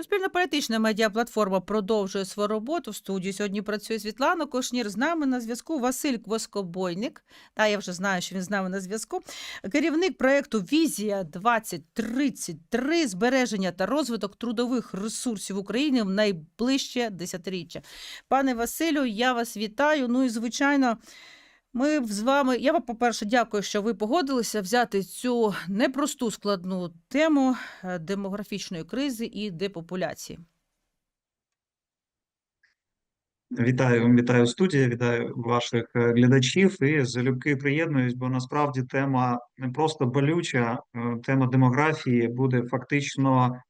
Суспільно-політична медіаплатформа продовжує свою роботу. В студії сьогодні працює Світлана Кошнір. З нами на зв'язку Василь Воскобойник. Та я вже знаю, що він з нами на зв'язку. Керівник проєкту Візія 2033 збереження та розвиток трудових ресурсів України в найближче десятиріччя. Пане Василю, я вас вітаю. Ну і звичайно. Ми з вами. Я вам, по-перше, дякую, що ви погодилися взяти цю непросту складну тему е, демографічної кризи і депопуляції. Вітаю, вітаю студія, вітаю ваших е, глядачів і залюбки приєднуюсь, бо насправді тема не просто болюча, е, тема демографії буде фактично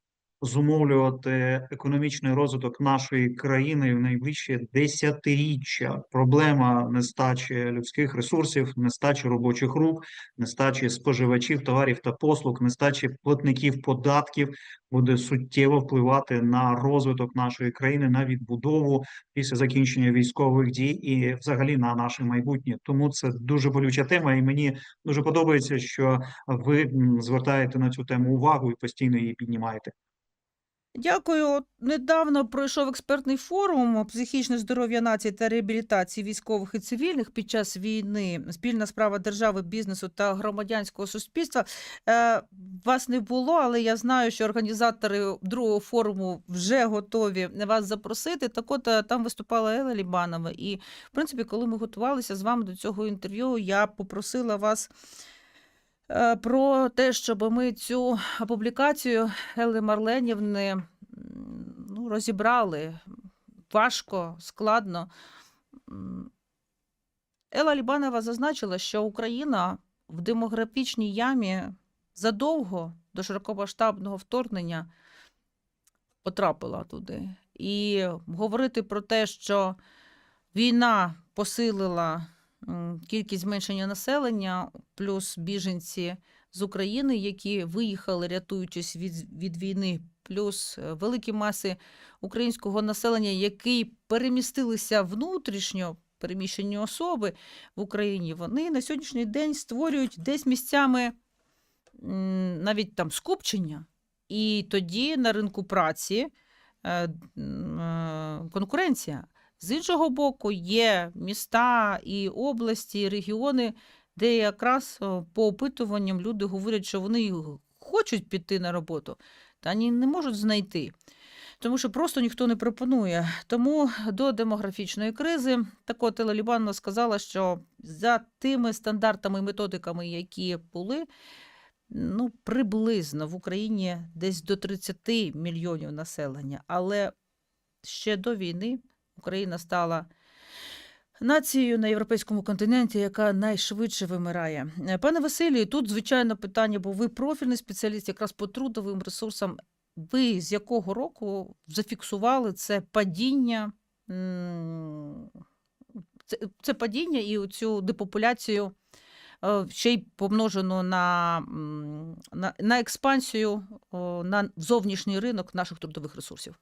зумовлювати економічний розвиток нашої країни в найближче десятиріччя. Проблема нестачі людських ресурсів, нестачі робочих рук, нестачі споживачів товарів та послуг, нестачі платників податків буде суттєво впливати на розвиток нашої країни, на відбудову після закінчення військових дій і взагалі на наше майбутнє. Тому це дуже болюча тема, і мені дуже подобається, що ви звертаєте на цю тему увагу і постійно її піднімаєте. Дякую. Недавно пройшов експертний форум психічне здоров'я нації та реабілітації військових і цивільних під час війни. Спільна справа держави, бізнесу та громадянського суспільства. Е, Вас не було, але я знаю, що організатори другого форуму вже готові вас запросити. Так от е, там виступала Елла Лібанова. І, в принципі, коли ми готувалися з вами до цього інтерв'ю, я попросила вас. Е, Про те, щоб ми цю публікацію Елли Марленівни ну, розібрали важко, складно. М, Елла Лібанова зазначила, що Україна в демографічній ямі задовго до широкомасштабного вторгнення потрапила туди. І говорити про те, що війна посилила кількість зменшення населення, плюс біженці з України, які виїхали, рятуючись від, від війни, плюс е, великі маси українського населення, які перемістилися внутрішньо, переміщені особи в Україні, вони на сьогоднішній день створюють десь місцями навіть там скупчення. І тоді на ринку праці е, е, конкуренція. З іншого боку, є міста і області, і регіони, де якраз по опитуванням люди говорять, що вони хочуть піти на роботу, та ні не можуть знайти. Тому що просто ніхто не пропонує. Тому до демографічної кризи так от сказала, що за тими стандартами і методиками, які були, ну, приблизно в Україні десь до 30 мільйонів населення. Але ще до війни Україна стала нацією на європейському континенті, яка найшвидше вимирає. Е, Пане Василію, тут звичайно питання, бо ви профільний спеціаліст якраз по трудовим ресурсам. Ви з якого року зафіксували це падіння? Це, це падіння і цю депопуляцію е, ще й помножено на, на, на експансію на зовнішній ринок наших трудових ресурсів.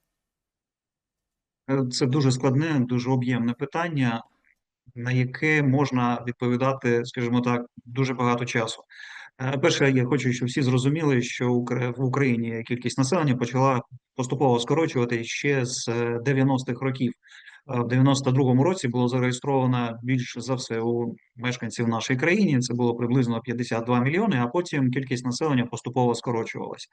Е, Це дуже складне, дуже об'ємне питання, на яке можна відповідати, скажімо так, дуже багато часу. Е, Перше, я хочу, щоб всі зрозуміли, що в Україні кількість населення почала поступово скорочувати ще з е, 90-х років. В 92-му році було зареєстровано більше за все у мешканців в нашій країні. Це було приблизно 52 мільйони, а потім кількість населення поступово скорочувалась.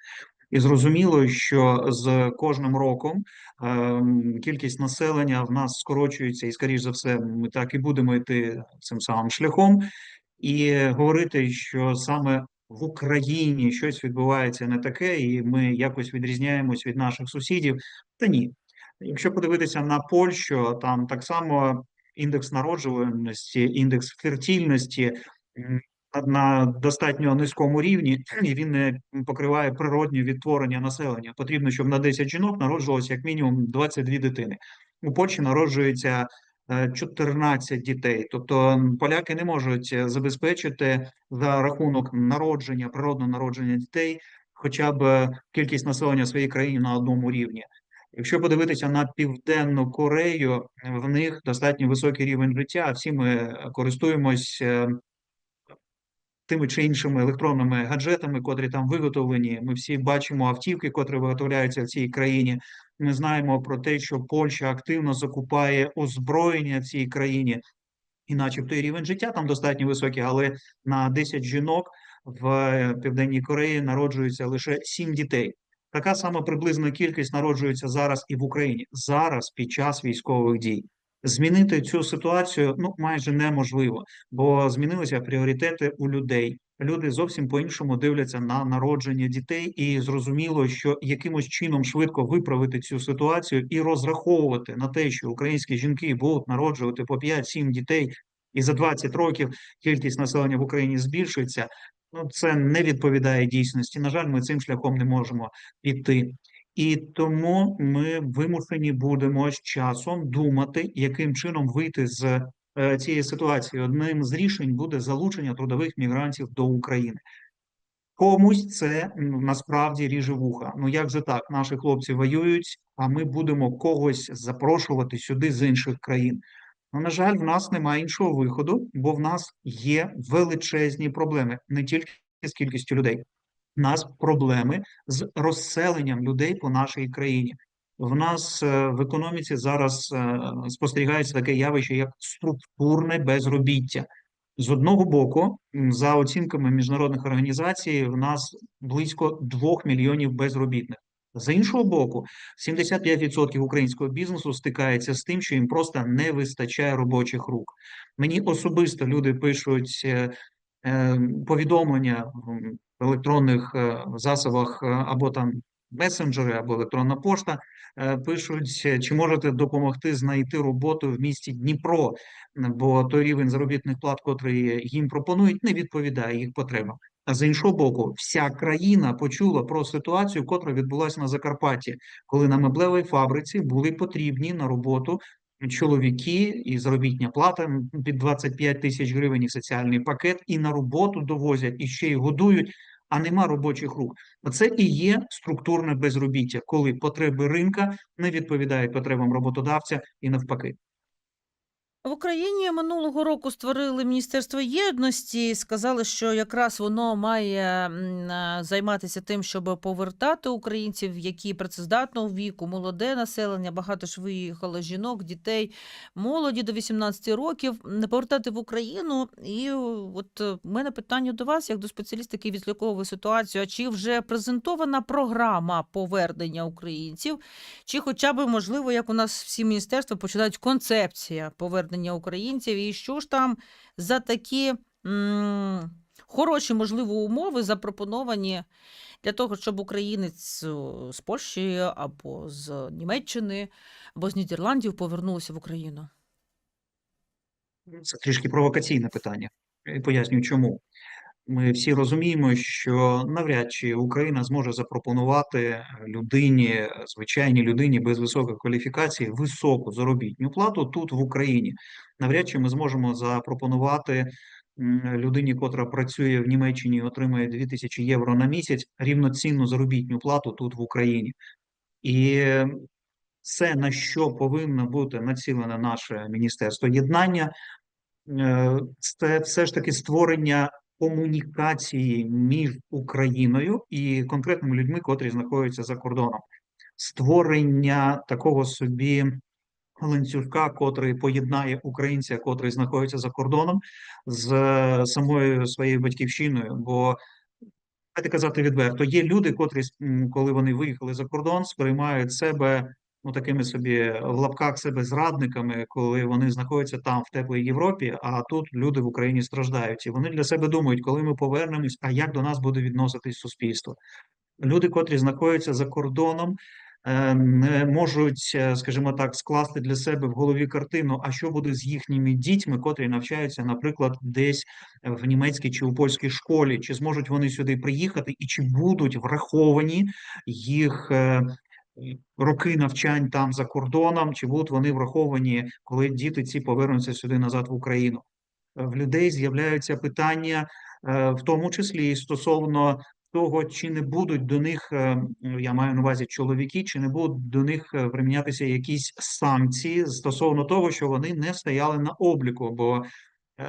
І зрозуміло, що з кожним роком ем, кількість населення в нас скорочується, і, скоріш за все, ми так і будемо йти цим самим шляхом. І говорити, що саме в Україні щось відбувається не таке, і ми якось відрізняємось від наших сусідів. Та ні. Якщо подивитися на Польщу, там так само індекс народжуваності, індекс фертильності на достатньо низькому рівні, і він не покриває природні відтворення населення. Потрібно, щоб на 10 жінок народжувалося як мінімум 22 дитини. У Польщі народжується е, 14 дітей. Тобто поляки не можуть е, забезпечити за рахунок народження, природного народження дітей, хоча б е, кількість населення своєї країни на одному рівні. Якщо подивитися на Південну Корею, в них достатньо високий рівень життя. Всі ми користуємось е, тими чи іншими електронними гаджетами, котрі там виготовлені. Ми всі бачимо автівки, котрі виготовляються в цій країні. Ми знаємо про те, що Польща активно закупає озброєння в цій країні, і начебто і рівень життя там достатньо високий, але на 10 жінок в е, Південній Кореї народжується лише 7 дітей. Така сама приблизна кількість народжується зараз і в Україні, зараз під час військових дій. Змінити цю ситуацію ну майже неможливо, бо змінилися пріоритети у людей. Люди зовсім по-іншому дивляться на народження дітей, і зрозуміло, що якимось чином швидко виправити цю ситуацію і розраховувати на те, що українські жінки будуть народжувати по 5-7 дітей, і за 20 років кількість населення в Україні збільшується. Ну, це не відповідає дійсності. На жаль, ми цим шляхом не можемо піти. І тому ми вимушені будемо з часом думати, яким чином вийти з е, цієї ситуації. Одним з рішень буде залучення трудових мігрантів до України. Комусь це насправді ріже вуха. Ну як же так? Наші хлопці воюють, а ми будемо когось запрошувати сюди з інших країн. Ну, на жаль, в нас немає іншого виходу, бо в нас є величезні проблеми не тільки з кількістю людей. В нас проблеми з розселенням людей по нашій країні. В нас е, в економіці зараз е, спостерігається таке явище, як структурне безробіття. З одного боку, за оцінками міжнародних організацій, в нас близько 2 мільйонів безробітних. З іншого боку, 75% українського бізнесу стикається з тим, що їм просто не вистачає робочих рук. Мені особисто люди пишуть е, е, повідомлення в електронних е, засобах або там месенджери, або електронна пошта. Пишуть, чи можете допомогти знайти роботу в місті Дніпро, бо той рівень заробітних плат, котрий їм пропонують, не відповідає їх потребам. З іншого боку, вся країна почула про ситуацію, котра відбулася на Закарпатті, коли на меблевій фабриці були потрібні на роботу чоловіки і заробітня плата під 25 тисяч гривень, і соціальний пакет, і на роботу довозять, і ще й годують, а нема робочих рук. Це і є структурне безробіття, коли потреби ринка не відповідають потребам роботодавця і навпаки. В Україні минулого року створили Міністерство єдності. Сказали, що якраз воно має е, займатися тим, щоб повертати українців, які працездатного віку, молоде населення. Багато ж виїхало жінок, дітей, молоді до 18 років, м, повертати в Україну. І от е, в мене питання до вас, як до спеціаліста, який відслідковує ситуацію. А чи вже презентована програма повернення українців? Чи хоча б, можливо, як у нас всі міністерства починають концепція повернення українців, і що ж там за такі м, хороші, можливо, умови запропоновані для того, щоб українець з Польщі або з Німеччини, або з Нідерландів повернувся в Україну? Це трішки провокаційне питання. Пояснюю, чому. Ми всі розуміємо, що навряд чи Україна зможе запропонувати людині, звичайній людині без високої кваліфікації, високу заробітну плату тут в Україні. Навряд чи ми зможемо запропонувати людині, котра працює в Німеччині і отримує 2000 євро на місяць, рівноцінну заробітну плату тут в Україні. І це на що повинно бути націлене наше міністерство єднання, е, це все ж таки створення комунікації між Україною і конкретними людьми, котрі знаходяться за кордоном, створення такого собі ланцюжка, котрий поєднає українця, котрий знаходиться за кордоном, з е, самою своєю батьківщиною. Бо давайте казати відверто, є люди, котрі, коли вони виїхали за кордон, сприймають себе ну такими собі в лапках себе зрадниками, коли вони знаходяться там в теплій Європі, а тут люди в Україні страждають. І вони для себе думають, коли ми повернемось, а як до нас буде відноситись суспільство. Люди, котрі знаходяться за кордоном, е, не можуть, е, скажімо так, скласти для себе в голові картину, а що буде з їхніми дітьми, котрі навчаються, наприклад, десь в німецькій чи у польській школі, чи зможуть вони сюди приїхати, і чи будуть враховані їх е, роки навчань там за кордоном, чи будуть вони враховані, коли діти ці повернуться сюди назад в Україну. В людей з'являються питання, е, в тому числі і стосовно того, чи не будуть до них, е, я маю на увазі чоловіки, чи не будуть до них е, примінятися якісь санкції стосовно того, що вони не стояли на обліку. Бо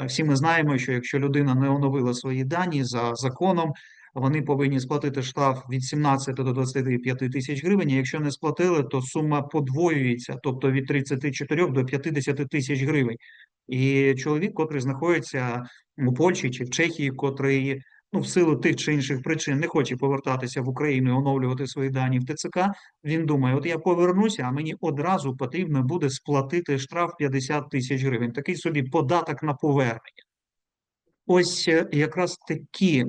Всі ми знаємо, що якщо людина не оновила свої дані за законом, вони повинні сплатити штраф від 17 до 25 тисяч гривень. Якщо не сплатили, то сума подвоюється, тобто від 34 до 50 тисяч гривень. І чоловік, котрий знаходиться у Польщі чи в Чехії, котрий ну, в силу тих чи інших причин не хоче повертатися в Україну і оновлювати свої дані в ТЦК, він думає: от я повернуся, а мені одразу потрібно буде сплатити штраф 50 тисяч гривень. Такий собі податок на повернення. Ось е, якраз такі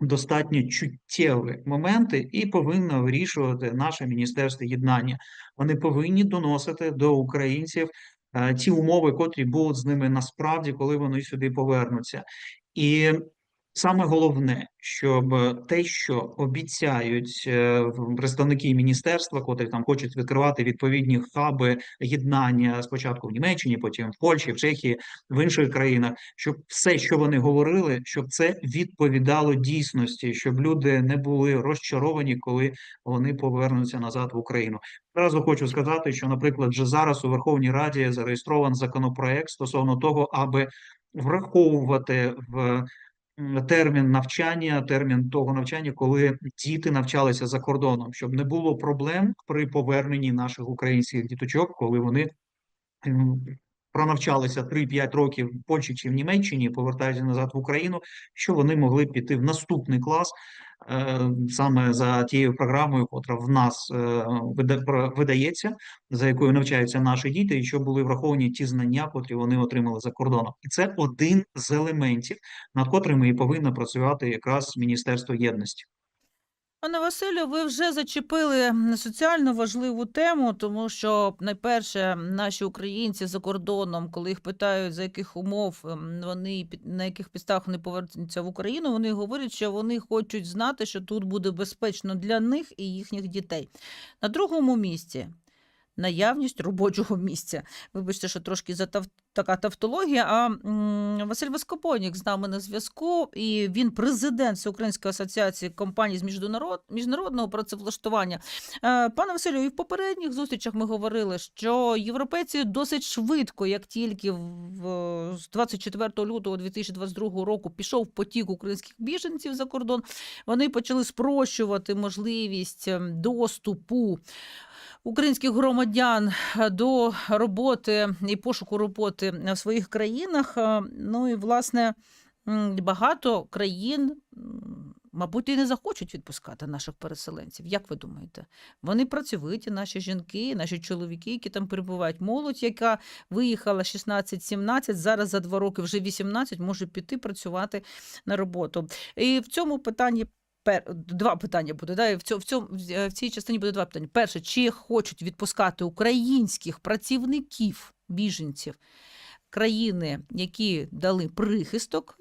достатньо чуттєві моменти і повинно вирішувати наше Міністерство єднання. Вони повинні доносити до українців е, ті умови, котрі будуть з ними насправді, коли вони сюди повернуться. І саме головне, щоб те, що обіцяють е, представники міністерства, котрі там хочуть відкривати відповідні хаби єднання спочатку в Німеччині, потім в Польщі, в Чехії, в інших країнах, щоб все, що вони говорили, щоб це відповідало дійсності, щоб люди не були розчаровані, коли вони повернуться назад в Україну. Одразу хочу сказати, що, наприклад, вже зараз у Верховній Раді зареєстрований законопроект стосовно того, аби враховувати в термін навчання, термін того навчання, коли діти навчалися за кордоном, щоб не було проблем при поверненні наших українських діточок, коли вони пронавчалися 3-5 років в Польщі чи в Німеччині, повертаються назад в Україну, що вони могли піти в наступний клас е, саме за тією програмою, котра в нас е, вида- видається, за якою навчаються наші діти, і що були враховані ті знання, котрі вони отримали за кордоном. І це один з елементів, над котрими і повинно працювати якраз Міністерство єдності. Пане Василю, ви вже зачепили соціально важливу тему, тому що найперше наші українці за кордоном, коли їх питають, за яких умов ем, вони на яких підставах вони повернуться в Україну, вони говорять, що вони хочуть знати, що тут буде безпечно для них і їхніх дітей. На другому місці наявність робочого місця. Вибачте, що трошки затав... така тавтологія. А Василь Воскопонік з нами на зв'язку, і він президент Всеукраїнської асоціації компаній з міжнарод... міжнародного працевлаштування. Е, Пане Василю, і в попередніх зустрічах ми говорили, що європейці досить швидко, як тільки в з 24 лютого 2022 року пішов потік українських біженців за кордон, вони почали спрощувати можливість ем, доступу українських громадян е, до роботи і пошуку роботи в своїх країнах. Е, Ну і власне багато країн, мабуть, і не захочуть відпускати наших переселенців. Як ви думаєте? Вони працьовиті, наші жінки, наші чоловіки, які там перебувають. Молодь, яка виїхала 16-17, зараз за два роки вже 18, може піти працювати на роботу. І в цьому питанні. Пер... Два питання буде. Да? В, цьому, в, цьому, в е, цій частині буде два питання. Перше, чи хочуть відпускати українських працівників, біженців, країни, які дали прихисток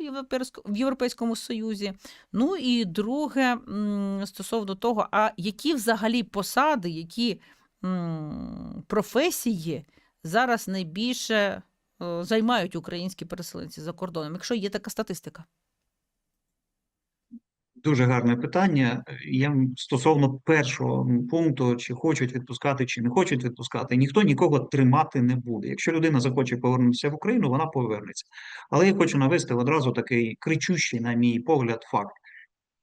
в Європейському Союзі. Ну і друге, стосовно того, а які взагалі посади, які професії зараз найбільше е, займають українські переселенці за кордоном, якщо є така статистика? Дуже гарне питання. Я стосовно першого пункту, чи хочуть відпускати, чи не хочуть відпускати, ніхто нікого тримати не буде. Якщо людина захоче повернутися в Україну, вона повернеться. Але я хочу навести одразу такий кричущий, на мій погляд, факт.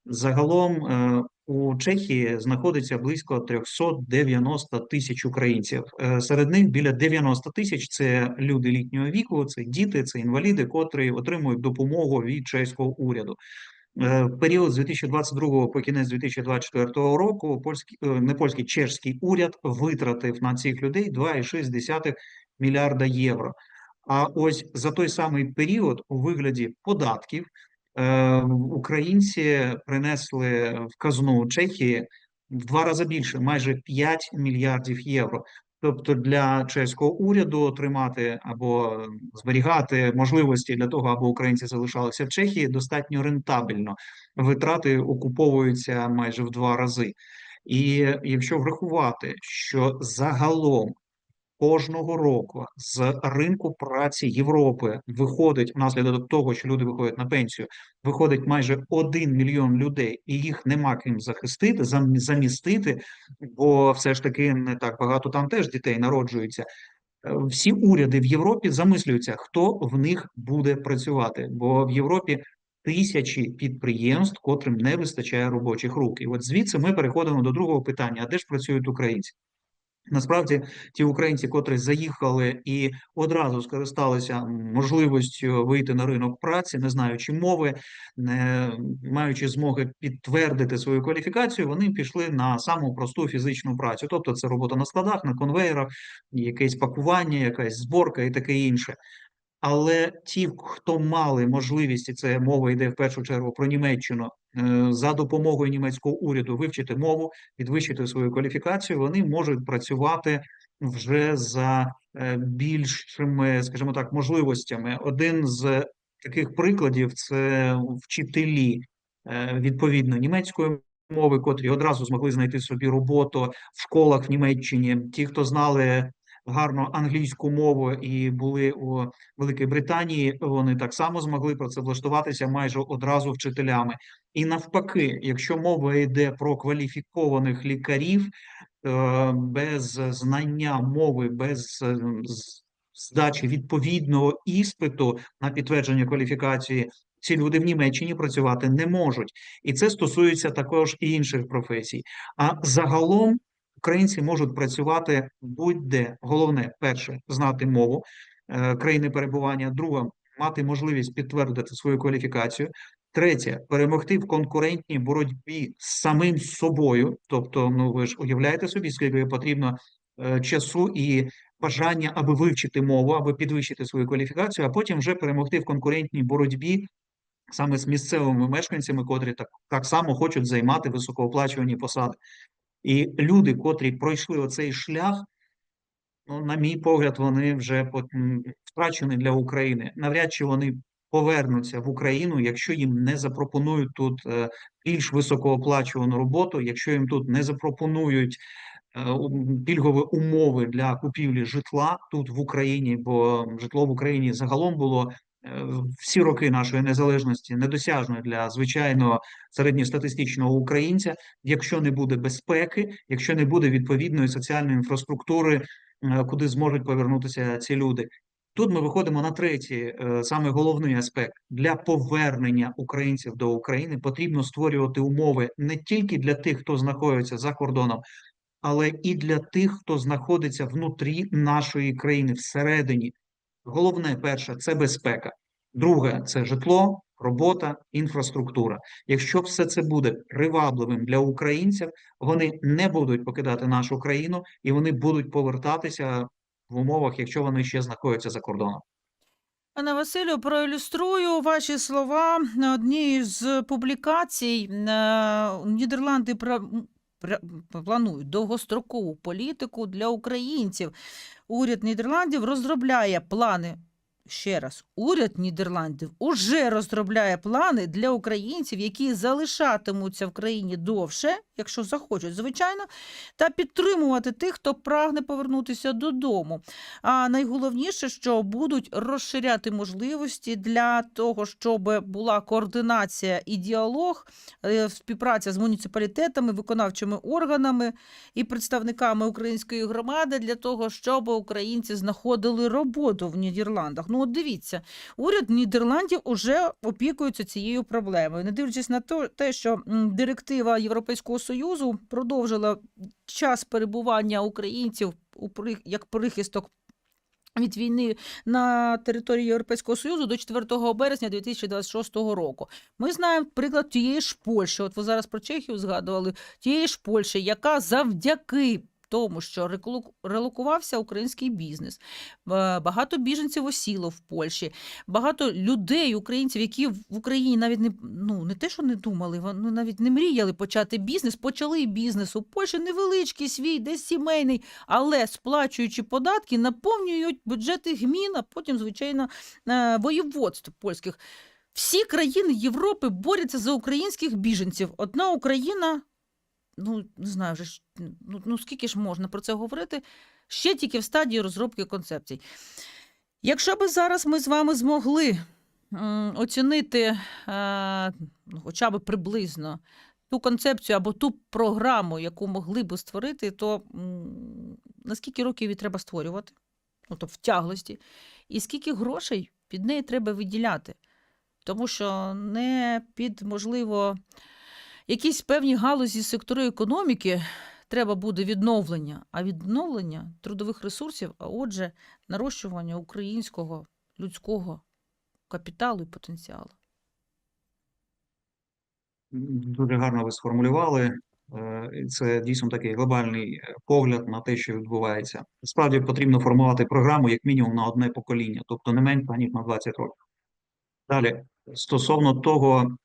Загалом е, у Чехії знаходиться близько 390 тисяч українців. Е, Серед них біля 90 тисяч це люди літнього віку, це діти, це інваліди, котрі отримують допомогу від чеського уряду. Е, В період з 2022 по кінець 2024 року польський, е, не польський, чешський уряд витратив на цих людей 2,6 мільярда євро. А ось за той самий період у вигляді податків е, українці принесли в казну Чехії в два рази більше, майже 5 мільярдів євро. Тобто для чеського уряду отримати або зберігати можливості для того, аби українці залишалися в Чехії, достатньо рентабельно. Витрати окуповуються майже в два рази. І якщо врахувати, що загалом кожного року з ринку праці Європи виходить внаслідок того, що люди виходять на пенсію, виходить майже 1 мільйон людей, і їх нема ким захистити, замістити, бо все ж таки не так багато там теж дітей народжується. е, всі уряди в Європі замислюються, хто в них буде працювати, бо в Європі тисячі підприємств, котрим не вистачає робочих рук. І от звідси ми переходимо до другого питання: а де ж працюють українці? Насправді, ті українці, котрі заїхали і одразу скористалися можливістю вийти на ринок праці, не знаючи мови, не маючи змоги підтвердити свою кваліфікацію, вони пішли на саму просту фізичну працю. Тобто, це робота на складах, на конвейерах, якесь пакування, якась зборка і таке інше. Але ті, хто мали можливість, і це мова йде в першу чергу про Німеччину, е, за допомогою німецького уряду вивчити мову, підвищити свою кваліфікацію, вони можуть працювати вже за е, більшими, скажімо так, можливостями. Один з таких прикладів це вчителі е, відповідно німецької мови, котрі одразу змогли знайти собі роботу в школах в Німеччині. Ті, хто знали гарно англійську мову і були у Великій Британії, вони так само змогли працевлаштуватися майже одразу вчителями. І навпаки, якщо мова йде про кваліфікованих лікарів, е, без знання мови, без е, здачі відповідного іспиту на підтвердження кваліфікації, ці люди в Німеччині працювати не можуть. І це стосується також і інших професій. А загалом українці можуть працювати будь-де. Головне, перше, знати мову е, країни перебування. Друге, мати можливість підтвердити свою кваліфікацію. Третє перемогти в конкурентній боротьбі з самим собою. Тобто, ну ви ж уявляєте собі, скільки потрібно е, часу і бажання, аби вивчити мову, аби підвищити свою кваліфікацію, а потім вже перемогти в конкурентній боротьбі саме з місцевими мешканцями, котрі так, так само хочуть займати високооплачувані посади. І люди, котрі пройшли оцей шлях, ну, на мій погляд, вони вже втрачені для України. Навряд чи вони повернуться в Україну, якщо їм не запропонують тут е, більш високооплачувану роботу, якщо їм тут не запропонують е, пільгові умови для купівлі житла тут в Україні, бо житло в Україні загалом було всі роки нашої незалежності недосяжною для звичайного середньостатистичного українця, якщо не буде безпеки, якщо не буде відповідної соціальної інфраструктури, е, куди зможуть повернутися ці люди. Тут ми виходимо на третій, е, саме головний аспект для повернення українців до України потрібно створювати умови не тільки для тих, хто знаходиться за кордоном, але і для тих, хто знаходиться внутрі нашої країни всередині. Головне, перше, це безпека. Друге, це житло, робота, інфраструктура. Якщо все це буде привабливим для українців, вони не будуть покидати нашу країну і вони будуть повертатися в умовах, якщо вони ще знаходяться за кордоном. Пане Василю, проілюструю ваші слова на одній з публікацій. Е, Нідерланди планують довгострокову політику для українців. Уряд Нідерландів розробляє плани. Ще раз, уряд Нідерландів уже розробляє плани для українців, які залишатимуться в країні довше, якщо захочуть, звичайно, та підтримувати тих, хто прагне повернутися додому. А найголовніше, що будуть розширяти можливості для того, щоб була координація і діалог, е, співпраця з муніципалітетами, виконавчими органами і представниками української громади для того, щоб українці знаходили роботу в Нідерландах. Ну, от дивіться, уряд Нідерландів уже опікується цією проблемою, не дивлячись на те, що директива Європейського союзу продовжила час перебування українців у як прихисток від війни на території Європейського Союзу до 4 березня 2026 року. Ми знаємо приклад тієї ж Польщі. От ви зараз про Чехію згадували, тієї ж Польщі, яка завдяки тому, що релокувався український бізнес, багато біженців осіло в Польщі, багато людей, українців, які в Україні навіть не ну не те, що не думали, вони навіть не мріяли почати бізнес, почали бізнес у Польщі невеличкий свій, десь сімейний, але сплачуючи податки, наповнюють бюджети гмін, а потім, звичайно, е, воєводств польських. Всі країни Європи борються за українських біженців. Одна Україна, ну не знаю, вже ну, ну скільки ж можна про це говорити, ще тільки в стадії розробки концепцій. Якщо би зараз ми з вами змогли оцінити е, ну, хоча б приблизно ту концепцію або ту програму, яку могли би створити, то на скільки років її треба створювати? ну, тобто втяглості, і скільки грошей під неї треба виділяти. Тому що не під, можливо, якісь певні галузі сектору економіки треба буде відновлення, а відновлення трудових ресурсів, а отже, нарощування українського людського капіталу і потенціалу. Дуже гарно ви сформулювали. Е, Це дійсно такий глобальний е, погляд на те, що відбувається. Справді потрібно формувати програму як мінімум на одне покоління, тобто не менше ніж на 20 років. Далі, стосовно того,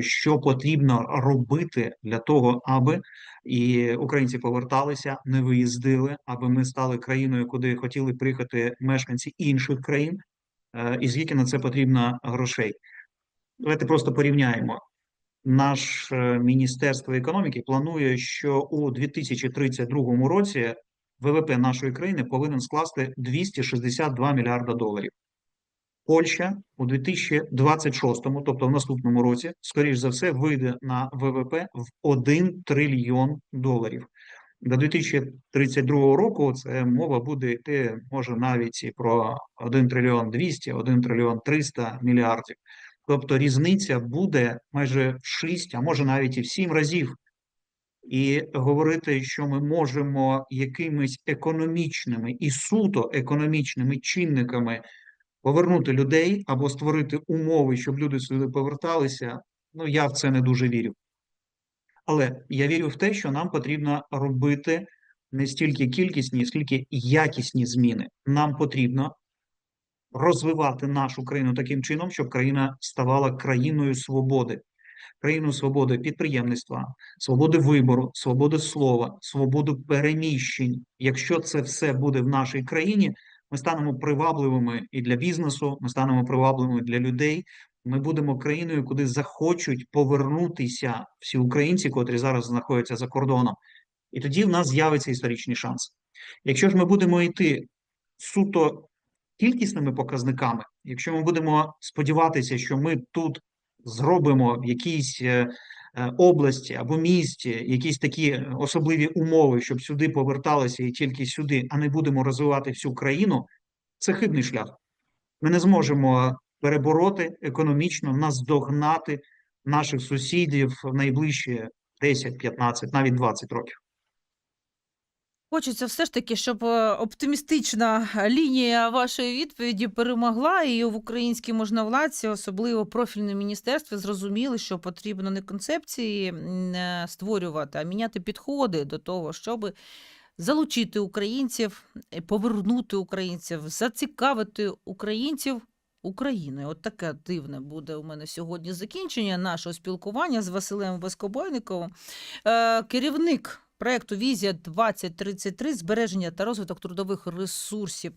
що потрібно робити для того, аби і українці поверталися, не виїздили, аби ми стали країною, куди хотіли приїхати мешканці інших країн, е, і скільки на це потрібно грошей. Давайте просто порівняємо. Наше Міністерство економіки планує, що у 2032 році ВВП нашої країни повинен скласти 262 мільярда доларів. Польща у 2026, тобто в наступному році, скоріш за все, вийде на ВВП в 1 трильйон доларів. До 2032 року це мова буде йти, може, навіть і про 1 трильйон 200, 1 трильйон 300 мільярдів. Тобто різниця буде майже в 6, а може навіть і в 7 разів. І говорити, що ми можемо якимись економічними і суто економічними чинниками повернути людей або створити умови, щоб люди сюди поверталися, ну я в це не дуже вірю. Але я вірю в те, що нам потрібно робити не стільки кількісні, скільки якісні зміни. Нам потрібно розвивати нашу країну таким чином, щоб країна ставала країною свободи, країною свободи підприємництва, свободи вибору, свободи слова, свободи переміщень. Якщо це все буде в нашій країні, ми станемо привабливими і для бізнесу, ми станемо привабливими для людей. Ми будемо країною, куди захочуть повернутися всі українці, котрі зараз знаходяться за кордоном, і тоді в нас з'явиться історичний шанс. Якщо ж ми будемо йти суто кількісними показниками, якщо ми будемо сподіватися, що ми тут зробимо е, е, області або місті якісь такі особливі умови, щоб сюди поверталися і тільки сюди, а не будемо розвивати всю країну, це хибний шлях. Ми не зможемо перебороти економічно, наздогнати наших сусідів в найближчі 10, 15, навіть 20 років. Хочеться все ж таки, щоб е, оптимістична лінія вашої відповіді перемогла, і в українській можновладці, особливо профільне міністерстві, зрозуміли, що потрібно не концепції е, створювати, а міняти підходи до того, щоб залучити українців, е, повернути українців, зацікавити українців. Україною, от таке дивне буде у мене сьогодні закінчення нашого спілкування з Василем Воскобойниковим. Е, керівник проекту Візія 2033 збереження та розвиток трудових ресурсів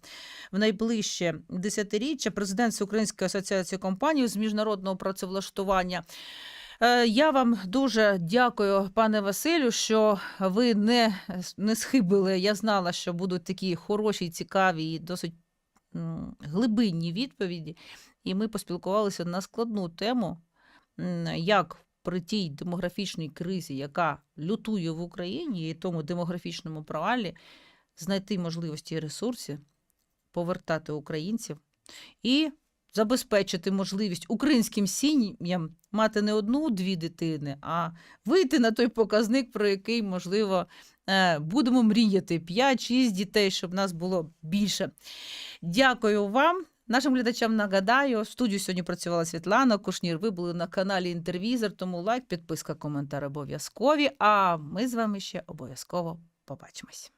в найближче десятиріччя. Президент Всеукраїнської асоціації компаній з міжнародного працевлаштування. Е, Я вам дуже дякую, пане Василю, що ви не, не схибили. Я знала, що будуть такі хороші, цікаві і досить глибинні відповіді. І ми поспілкувалися на складну тему, як при тій демографічній кризі, яка лютує в Україні, і тому демографічному провалі, знайти можливості і ресурси, повертати українців і забезпечити можливість українським сім'ям мати не одну-дві дитини, а вийти на той показник, про який, можливо, е, будемо мріяти 5-6 дітей, щоб нас було більше. Дякую вам. Нашим глядачам нагадаю, в студію сьогодні працювала Світлана Кушнір. Ви були на каналі Інтервізор, тому лайк, підписка, коментар обов'язкові. А ми з вами ще обов'язково побачимось.